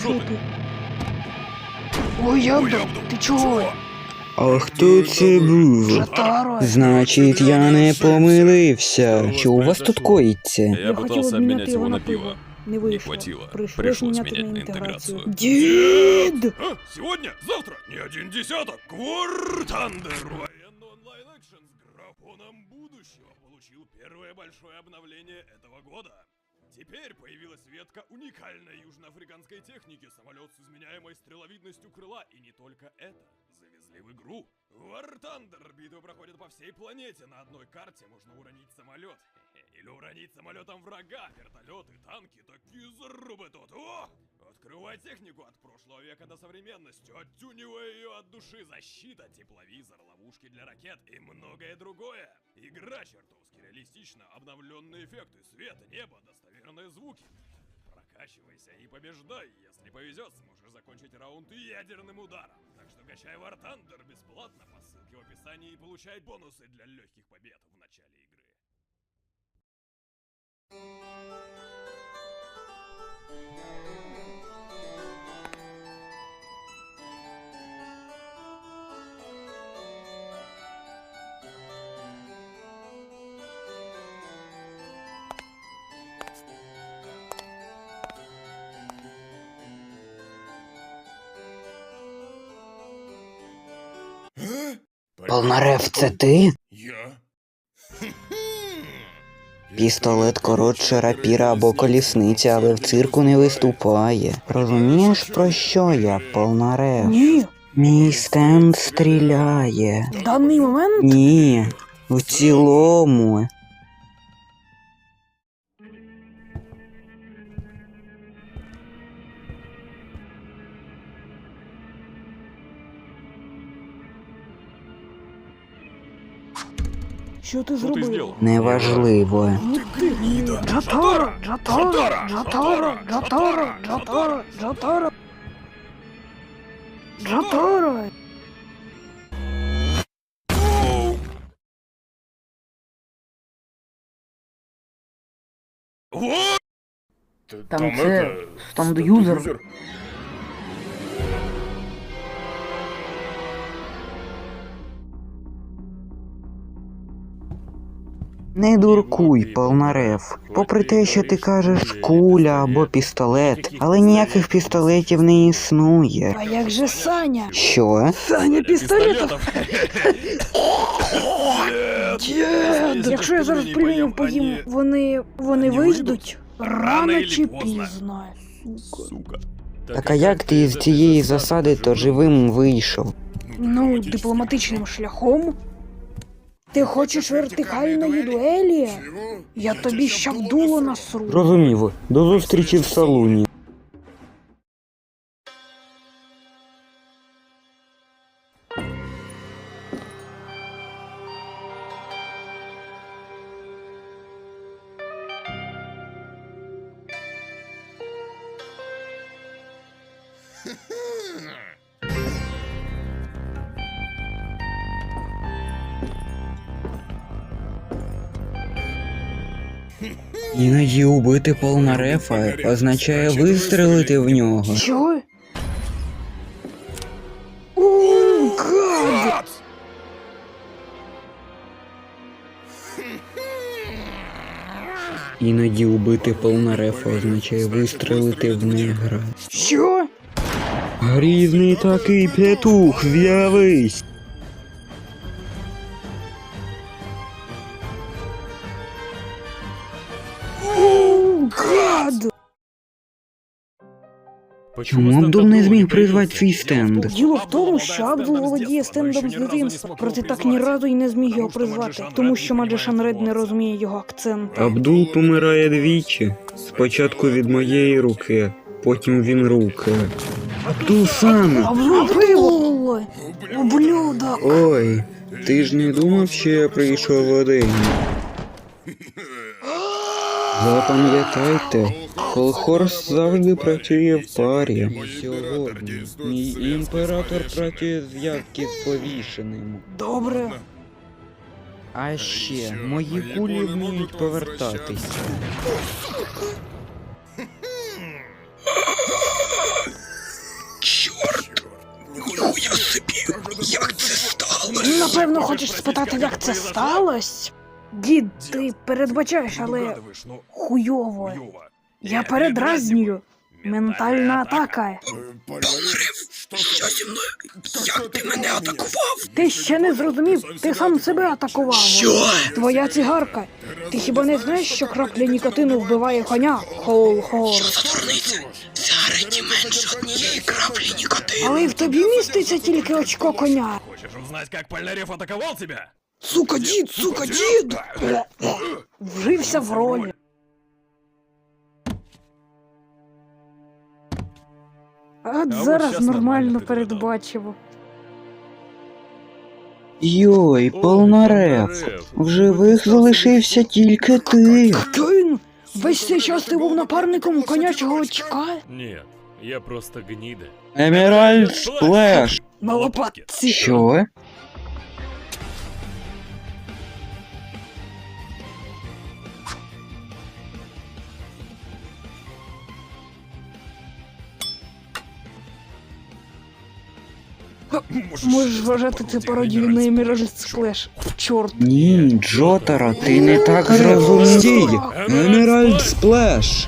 Що ти? Ой, Ябдо, ти чого? А хто це був? Жатаро. Значить, я не помилився. Що у вас тут коїться? Я хотів пытался обміняти обменять його его на на пиво. пиво. Не Не вийшло. хватило. Прийшлось Пришлось міняти менять на на інтеграцію. интеграцию. Дід! А? Сегодня? Завтра? Не один десяток. Квор Тандер. Военный онлайн-экшен с графоном будущего получил первое большое обновление этого года. Теперь появилась ветка уникальной южноафриканской техники, самолет с изменяемой стреловидностью крыла, и не только это. Завезли в игру. War Thunder битвы проходят по всей планете, на одной карте можно уронить самолет. Или уронить самолетом врага, вертолеты, танки, такие зарубы тут. О! Открывай технику от прошлого века до современности, оттюнивая ее от души, защита, тепловизор, ловушки для ракет и многое другое. Игра чертовски реалистична, обновленные эффекты, свет, небо, достоверные звуки. Прокачивайся и побеждай. Если повезет, сможешь закончить раунд ядерным ударом. Так что качай War Thunder бесплатно по ссылке в описании и получай бонусы для легких побед в начале игры. Полнарев, це ти? Пістолет коротше рапіра або колісниця, але в цирку не виступає. Розумієш про що я, Полнарев? Ні, Мій стенд стріляє. в даний момент Ні, в цілому. Що ти зробив? Неважливо. Джатаро, Джатаро, Джатаро, Джатаро, Джатаро. Джатаро. Вот! Там це станд-юзер. Не дуркуй, Полнарев. Попри те, що ти кажеш куля або пістолет, але ніяких пістолетів не існує. А як же Саня? Що? Саня пістолетов. Дід! Якщо я зараз пильню поїм, вони. вони вийдуть рано чи пізно. Сука. Так а як ти з цієї засади то живим вийшов? Ну, дипломатичним шляхом. Ти хочеш вертикальної дуелі? Я тобі ще в дуло насру. Розумів. До зустрічі в салуні. Іноді убити Полнарефа означає вистрелити в нього. Що? О, гад! Іноді убити Полнарефа означає вистрелити в негра. Що? Грізний такий петух, з'явись! Чому Абдул не зміг призвати свій стенд? Діло в тому, що Абдул володіє стендом з дитинства, проте так ні разу й не зміг його призвати, тому що Маджишан Ред не розуміє його акцент. Абдул помирає двічі. Спочатку від моєї руки, потім він руки. Абдул сам! Абдул! Ублюдок! Ой, ти ж не думав, що я прийшов один. Запам'ятайте, Холхорс завжди працює в парі. Сьогодні мій імператор працює з явки з повішеним. Добре. А ще мої кулі вміють повертатися. Чорт! Ніхуя собі! Як це сталося? Напевно, хочеш спитати, як це сталося? Дід, ти передбачаєш, але хуйово. хуёво. Я передразнюю. Ментальна атака. Що зі мною? Як ти мене атакував? Ти ще не зрозумів, ти сам себе атакував. Що? Твоя цигарка. Ти хіба не знаєш, що крапля нікотину вбиває коня? Хол-хол. Сигареті менше однієї краплі нікотину. Але й в тобі міститься тільки очко коня. Хочешь узнать, как Польнарев атаковал тебя? Сука, дід, сука, дід! Вжився в роль. От вот зараз нормально нормально передбачив. Йой, полнорев. В живих залишився тільки ти. Кін! Весь цей час ти був напарником конячого очка Ні, я просто гніда. Емеральд Сплеш. на лопатці. Що? Можеш вважати це пародію на Emerald Splash. Чорт. Ні, Джотаро, ти не так зрозумів. Емеральд Сплеш.